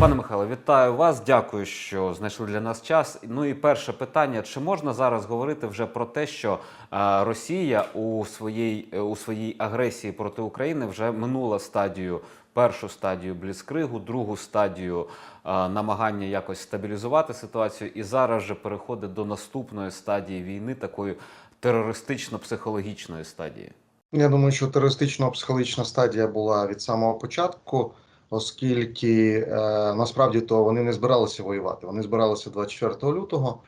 Пане Михайло, вітаю вас. Дякую, що знайшли для нас час. Ну і перше питання: чи можна зараз говорити вже про те, що е, Росія у своїй е, у своїй агресії проти України вже минула стадію, першу стадію бліцкригу, другу стадію е, намагання якось стабілізувати ситуацію, і зараз вже переходить до наступної стадії війни, такої терористично-психологічної стадії? Я думаю, що терористично-психологічна стадія була від самого початку, оскільки е, насправді то вони не збиралися воювати. Вони збиралися 24 лютого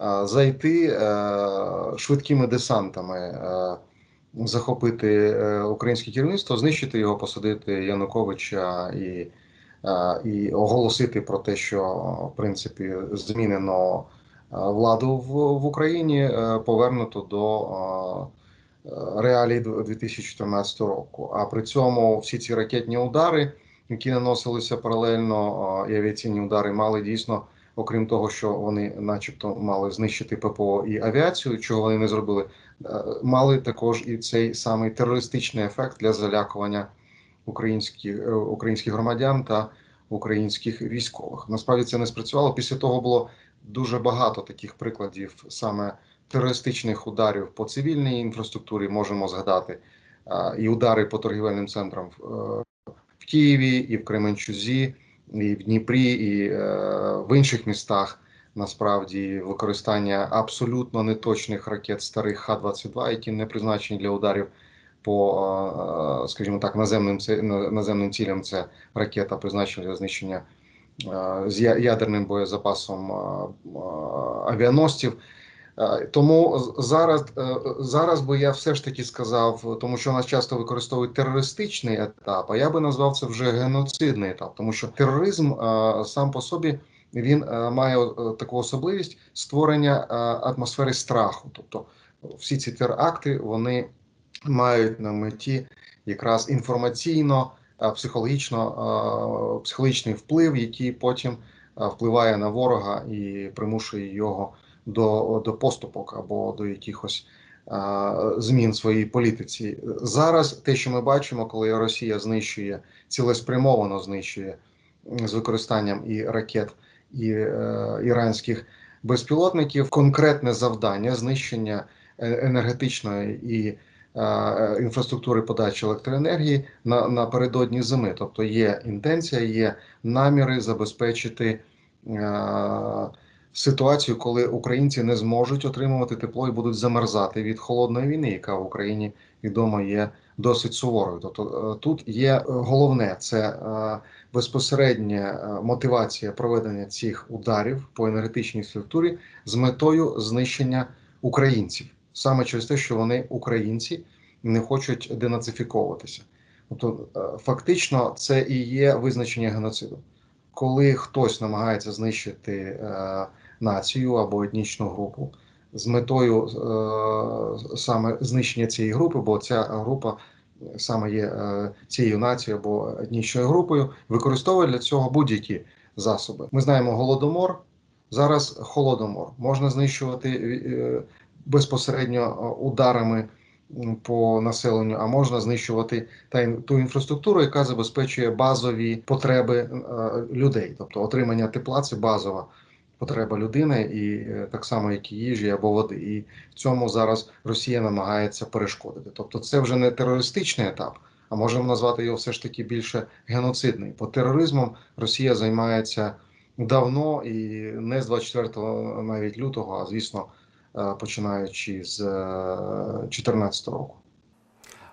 е, зайти е, швидкими десантами, е, захопити е, українське керівництво, знищити його, посадити Януковича і, е, і оголосити про те, що в принципі змінено е, владу в, в Україні, е, повернуто до. е, реалій 2014 року. А при цьому всі ці ракетні удари, які наносилися паралельно, і авіаційні удари мали дійсно, окрім того, що вони, начебто, мали знищити ППО і авіацію, чого вони не зробили, е, мали також і цей самий терористичний ефект для залякування українських е, українських громадян та українських військових. Насправді це не спрацювало. Після того було дуже багато таких прикладів саме терористичних ударів по цивільній інфраструктурі можемо згадати і удари по торгівельним центрам в, е, Києві, і в Кременчузі, і в Дніпрі, і е, в інших містах. Насправді використання абсолютно неточних ракет старих Х-22, які не призначені для ударів по, е, скажімо так, наземним наземним цілям. Це ракета призначена для знищення е, з ядерним боєзапасом е, е, авіаносців. Е, Тому зараз, е, зараз би я все ж таки сказав, тому що у нас часто використовують терористичний етап, а я би назвав це вже геноцидний етап, тому що тероризм е, сам по собі він має таку особливість створення атмосфери страху. Тобто всі ці теракти вони мають на меті якраз інформаційно, психологічно, психологічний вплив, який потім впливає на ворога і примушує його до, до поступок або до якихось а, змін в своїй політиці. Зараз те, що ми бачимо, коли Росія знищує цілеспрямовано знищує з використанням і ракет, і е, іранських безпілотників, конкретне завдання знищення е- енергетичної і е, інфраструктури подачі електроенергії на напередодні зими. Тобто є інтенція, є наміри забезпечити. е, ситуацію, коли українці не зможуть отримувати тепло і будуть замерзати від холодної війни, яка в Україні відомо є досить суворою. Тобто е, тут є е, головне це е, безпосередня мотивація проведення цих ударів по енергетичній структурі з метою знищення українців, саме через те, що вони українці не хочуть денацифіковуватися. Тобто, фактично, це і є визначення геноциду. Коли хтось намагається знищити е, націю або етнічну групу з метою е, саме знищення цієї групи, бо ця група саме є е, цією нацією або етнічною групою, використовує для цього будь-які засоби. Ми знаємо голодомор. Зараз холодомор можна знищувати е, безпосередньо е, ударами по населенню, а можна знищувати та ту інфраструктуру, яка забезпечує базові потреби е, людей, тобто отримання тепла це базова потреба людини, і е, так само, як і їжі або води. І в цьому зараз Росія намагається перешкодити. Тобто, це вже не терористичний етап, а можемо назвати його все ж таки більше геноцидний. По тероризмом Росія займається давно і не з 24 навіть лютого, а звісно, починаючи з 2014 року.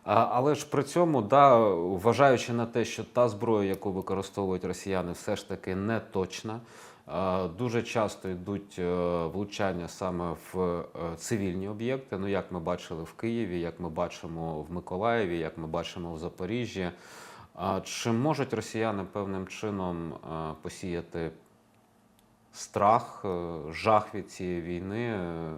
Але ж при цьому, да, вважаючи на те, що та зброя, яку використовують росіяни, все ж таки не точна. е, Дуже часто йдуть е, влучання саме в е, цивільні об'єкти. Ну, як ми бачили в Києві, як ми бачимо в Миколаєві, як ми бачимо в Запоріжжі. Чи можуть росіяни певним чином е, посіяти страх, е, жах від цієї війни е,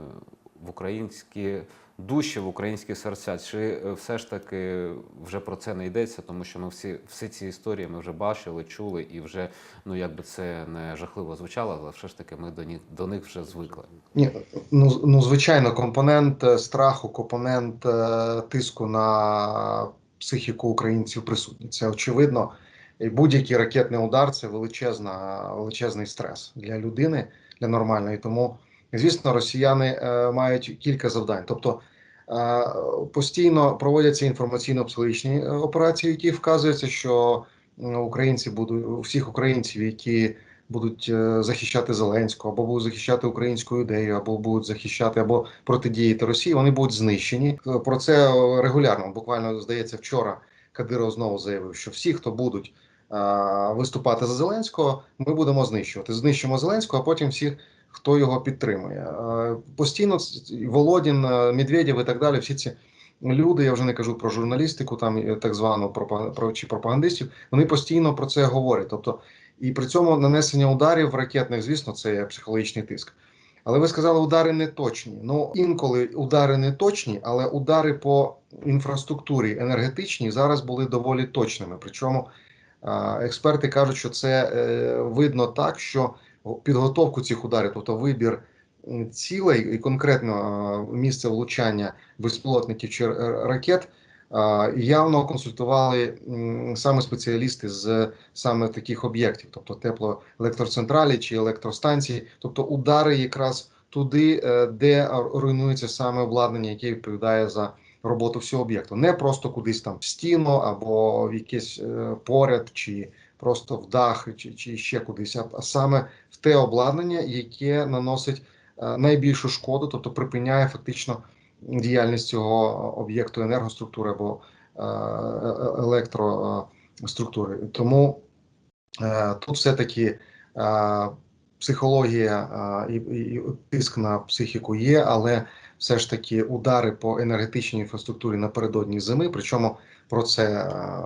в українські душі, в українські серця? Чи е, все ж таки вже про це не йдеться, тому що ми всі, всі ці історії ми вже бачили, чули, і вже ну якби це не жахливо звучало, але все ж таки ми до них до них вже звикли. Ні, ну, ну звичайно, компонент страху, компонент тиску на психіку українців присутній. Це очевидно. І будь-який ракетний удар це величезна, величезний стрес для людини, для нормальної. Тому, звісно, росіяни е, мають кілька завдань. Тобто е, постійно проводяться інформаційно-психологічні е, операції, які вказуються, що українці будуть всіх українців, які будуть е, захищати Зеленського, або будуть захищати українську ідею, або будуть захищати або протидіяти Росії, вони будуть знищені. Про це регулярно. Буквально здається, вчора Кадиров знову заявив, що всі, хто будуть виступати за Зеленського, ми будемо знищувати. Знищимо Зеленського, а потім всіх, хто його підтримує. Е, Постійно Володін, е, Медведєв і так далі. Всі ці люди, я вже не кажу про журналістику, там е, так звану про чи пропагандистів. Вони постійно про це говорять. Тобто, і при цьому нанесення ударів ракетних, звісно, це є психологічний тиск. Але ви сказали, удари не точні. Ну інколи удари не точні, але удари по інфраструктурі енергетичній зараз були доволі точними. Причому експерти кажуть, що це е, видно так, що підготовку цих ударів, тобто вибір цілей і конкретно місце влучання безпілотників чи ракет. Явно консультували саме спеціалісти з саме таких об'єктів, тобто теплоелектроцентралі чи електростанції, тобто удари якраз туди, е, де руйнується саме обладнання, яке відповідає за роботу всього об'єкту, не просто кудись там в стіну або в якесь е, поряд, чи просто в дах, чи, чи ще кудись, а, саме в те обладнання, яке наносить е, найбільшу шкоду, тобто припиняє фактично діяльність цього об'єкту енергоструктури або е, електроструктури. Тому тут все-таки психологія і тиск на психіку є, але все ж таки удари по енергетичній інфраструктурі напередодні зими. Причому про це е,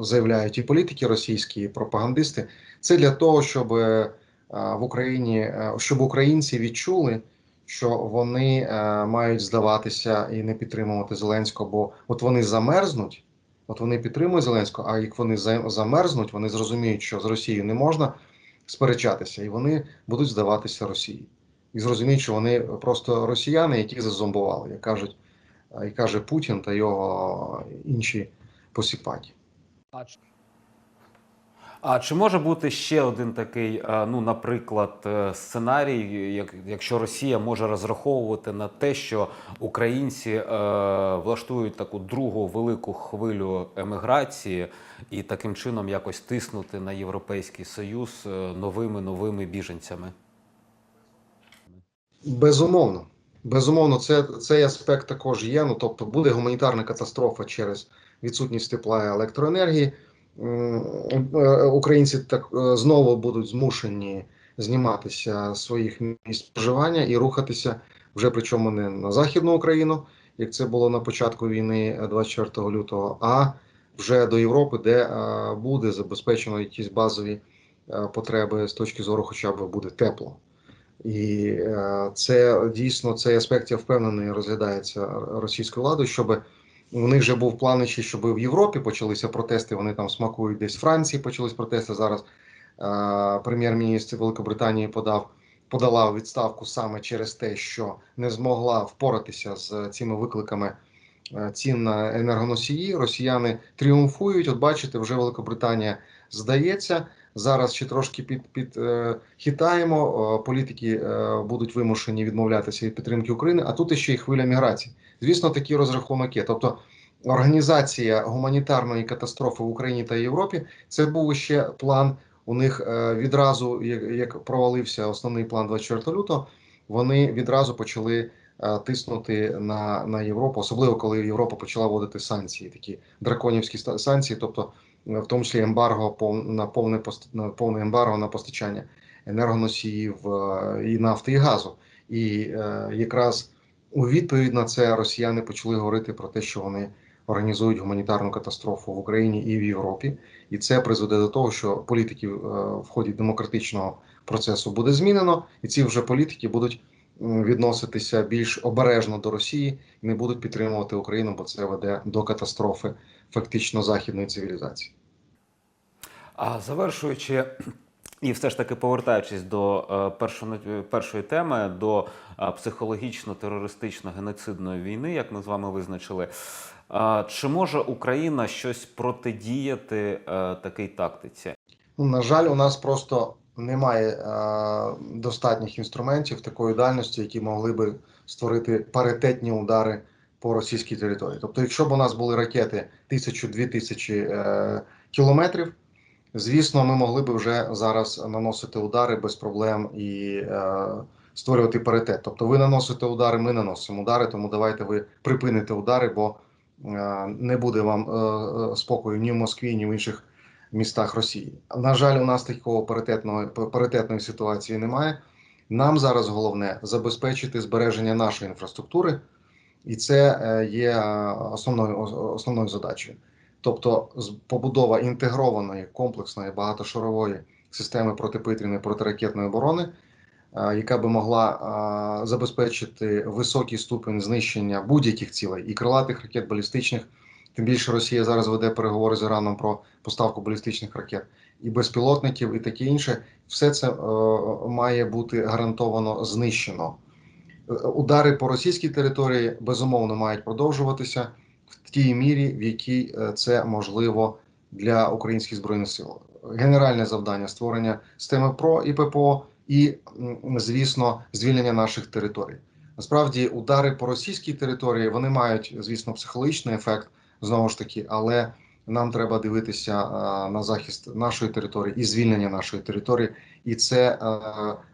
заявляють і політики російські, і пропагандисти. Це для того, щоб е, в Україні, е, щоб українці відчули, що вони мають здаватися і не підтримувати Зеленського, бо от вони замерзнуть. От вони підтримують Зеленського, а як вони замерзнуть, вони зрозуміють, що з Росією не можна сперечатися, і вони будуть здаватися Росії. І зрозуміють, що вони просто росіяни, які зазомбували, як кажуть, і каже Путін та його інші посіпаті. А чи може бути ще один такий, ну, наприклад, е, сценарій, як, якщо Росія може розраховувати на те, що українці е, влаштують таку другу велику хвилю еміграції і таким чином якось тиснути на Європейський Союз е, новими новими біженцями? Безумовно. Безумовно, це, цей аспект також є. Ну, тобто буде гуманітарна катастрофа через відсутність тепла і електроенергії. Е, Українці так е, знову будуть змушені зніматися з своїх місць проживання і рухатися вже причому не на Західну Україну, як це було на початку війни е, 24 лютого, а вже до Європи, де е, буде забезпечено якісь базові е, потреби з точки зору, хоча б буде тепло. І е, це дійсно цей аспект, я впевнений, розглядається російською владою, щоб у них вже був план ще, щоб в Європі почалися протести. Вони там смакують десь в Франції, почались протести. Зараз е, прем'єр-міністр Великобританії подав подала відставку саме через те, що не змогла впоратися з цими викликами е, цін на енергоносії. Росіяни тріумфують. От бачите, вже Великобританія здається. Зараз ще трошки під, під е. Е, політики е, будуть вимушені відмовлятися від підтримки України. А тут ще й хвиля міграції. Звісно, такі розрахунок є. Тобто організація гуманітарної катастрофи в Україні та Європі це був ще план. У них відразу, як, провалився основний план 24 лютого, вони відразу почали тиснути на, на Європу, особливо коли Європа почала вводити санкції, такі драконівські санкції, тобто в тому числі ембарго на повне на повне ембарго на постачання енергоносіїв е, і нафти і газу. І е, якраз у відповідь на це росіяни почали говорити про те, що вони організують гуманітарну катастрофу в Україні і в Європі, і це призведе до того, що політиків е, в ході демократичного процесу буде змінено, і ці вже політики будуть відноситися більш обережно до Росії і не будуть підтримувати Україну, бо це веде до катастрофи фактично західної цивілізації. А завершуючи і все ж таки повертаючись до е, першої, першої теми, до е, психологічно-терористично-геноцидної війни, як ми з вами визначили. Чи може Україна щось протидіяти е, такій тактиці? Ну, на жаль, у нас просто немає е, достатніх інструментів такої дальності, які могли би створити паритетні удари по російській території. Тобто, якщо б у нас були ракети 1000-2000 тисячі е, кілометрів, звісно, ми могли б вже зараз наносити удари без проблем і е, створювати паритет. Тобто, ви наносите удари, ми наносимо удари, тому давайте ви припините удари, бо е, не буде вам е, е, спокою ні в Москві, ні в інших містах Росії. На жаль, у нас такого паритетного паритетної ситуації немає. Нам зараз головне забезпечити збереження нашої інфраструктури, і це е, є е, основною основною задачею. Тобто, побудова інтегрованої комплексної багатошарової системи протиповітряної протиракетної оборони, е, яка би могла е, забезпечити високий ступень знищення будь-яких цілей і крилатих ракет, балістичних. Тим більше Росія зараз веде переговори з Іраном про поставку балістичних ракет і безпілотників, і таке інше. Все це е, має бути гарантовано знищено. Е, Удари по російській території безумовно мають продовжуватися в тій мірі, в якій е, це можливо для українських збройних сил. Генеральне завдання створення системи ПРО і ППО, і звісно, звільнення наших територій. Насправді, удари по російській території вони мають, звісно, психологічний ефект знову ж таки, але нам треба дивитися е, на захист нашої території і звільнення нашої території, і це е,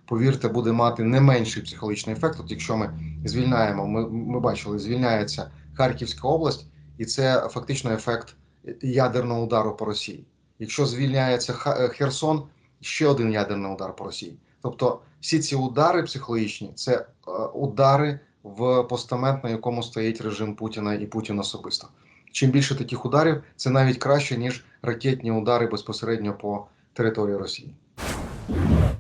повірте буде мати не менший психологічний ефект. От якщо ми звільняємо, ми, ми бачили, звільняється Харківська область, і це фактично ефект ядерного удару по Росії. Якщо звільняється е, Херсон, ще один ядерний удар по Росії. Тобто всі ці удари психологічні це е, удари в постамент, на якому стоїть режим Путіна і Путін особисто. Чим більше таких ударів, це навіть краще ніж ракетні удари безпосередньо по території Росії.